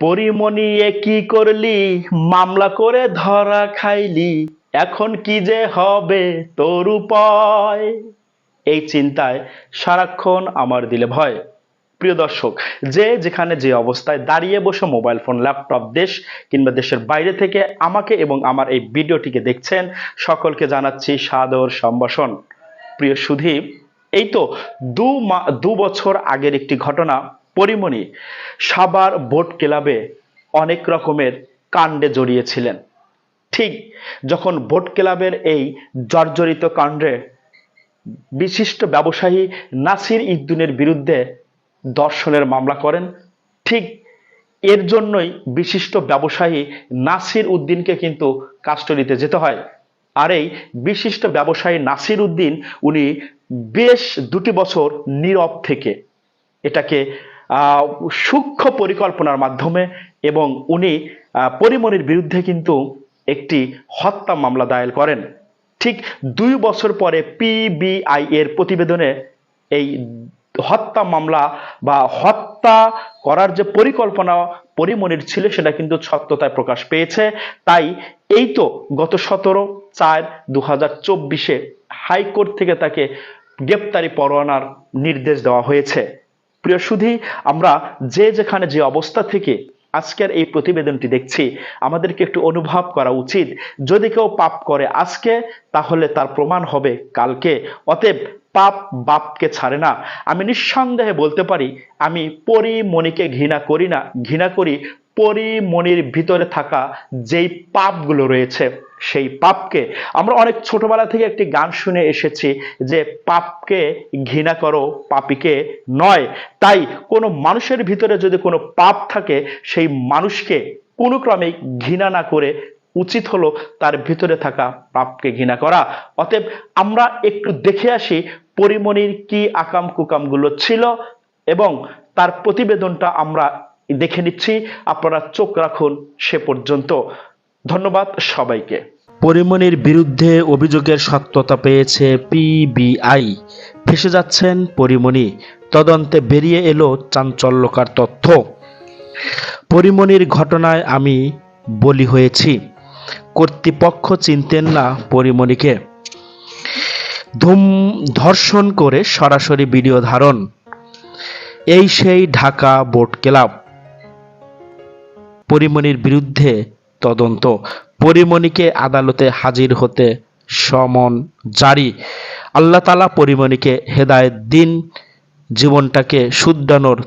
পরিমণি কি করলি? মামলা করে ধরা খাইলি। এখন কি যে হবে তোর উপায়? এই চিন্তায় সারাক্ষণ আমার দিলে ভয়। প্রিয় দর্শক, যে যেখানে যে অবস্থায় দাঁড়িয়ে বসে মোবাইল ফোন, ল্যাপটপ, দেশ কিংবা দেশের বাইরে থেকে আমাকে এবং আমার এই ভিডিওটিকে দেখছেন, সকলকে জানাচ্ছি সাদর সম্ভাষণ। প্রিয় সুধী এই তো দু বছর আগের একটি ঘটনা। পরিমণি সাবার বোট ক্লাবে অনেক রকমের কাণ্ডে জড়িয়েছিলেন। ঠিক যখন বোট ক্লাবের এই জর্জরিত কাণ্ডে বিশিষ্ট ব্যবসায়ী নাসির ইদ্দুনের বিরুদ্ধে দর্শনের মামলা করেন, ঠিক এর জন্যই বিশিষ্ট ব্যবসায়ী নাসির উদ্দিনকে কিন্তু কাস্টডিতে যেতে হয়। আর এই বিশিষ্ট ব্যবসায়ী নাসির উদ্দিন, উনি বেশ দুটি বছর নীরব থেকে এটাকে সূক্ষ্ম পরিকল্পনার মাধ্যমে এবং উনি পরিমণির বিরুদ্ধে কিন্তু একটি হত্যা মামলা দায়ের করেন। ঠিক দুই বছর পরে পিবিআই এর প্রতিবেদনে এই হত্যা মামলা বা হত্যা করার যে পরিকল্পনা পরিমণির ছিল, সেটা কিন্তু সত্যতায় প্রকাশ পেয়েছে। তাই এই তো গত সতেরো চার দু হাজার চব্বিশে হাইকোর্ট থেকে তাকে গ্রেপ্তারি পরোয়ানার নির্দেশ দেওয়া হয়েছে। প্রিয় সুধি, আমরা যে যেখানে যে অবস্থা থেকে আজকের এই প্রতিবেদনটি দেখছি, আমাদেরকে একটু অনুভব করা উচিত। যদি কেউ পাপ করে আজকে, তাহলে তার প্রমাণ হবে কালকে। অতএব পাপ বাপকে ছাড়ে না। আমি নিঃসন্দেহে বলতে পারি, আমি পরিমণিকে ঘৃণা করি না। ঘৃণা করি পরিমণির ভিতরে থাকা যেই পাপগুলো রয়েছে, সেই পাপকে আমরা অনেক ছোটবেলা থেকে একটি গান শুনে এসেছি যে পাপকে ঘৃণা করো, পাপিকে নয়। তাই কোনো মানুষের ভিতরে যদি কোনো পাপ থাকে, সেই মানুষকে কোনো ক্রমে ঘৃণা না করে উচিত হলো তার ভিতরে থাকা পাপকে ঘৃণা করা। অতএব আমরা একটু দেখে আসি পরিমণির কি আকাম কুকামগুলো ছিল এবং তার প্রতিবেদনটা আমরা দেখে নিচ্ছি। আপনারা চোখ রাখুন সে পর্যন্ত। ধন্যবাদ সবাইকে। পরিমণির বিরুদ্ধে অভিযোগের সত্যতা পেয়েছে পিবিআই ফেসে যাচ্ছেন পরিমণি তদন্তে বেরিয়ে এলো চাঞ্চল্যকার তথ্য। পরিমণির ঘটনায় আমি বলি হয়েছি। কর্তৃপক্ষ চিনতেন না পরিমণিকে ধুম ধর্ষণ করে সরাসরি ভিডিও ধারণ। এই সেই ঢাকা বোট ক্লাব। পরিমণির বিরুদ্ধে তদন্ত। পরিমণিকে আদালতে হাজির হতে সমন জারি। আল্লাহ তালা পরিমণিকে হেদায়েত দিন, জীবনটাকে শুদ্ধানোর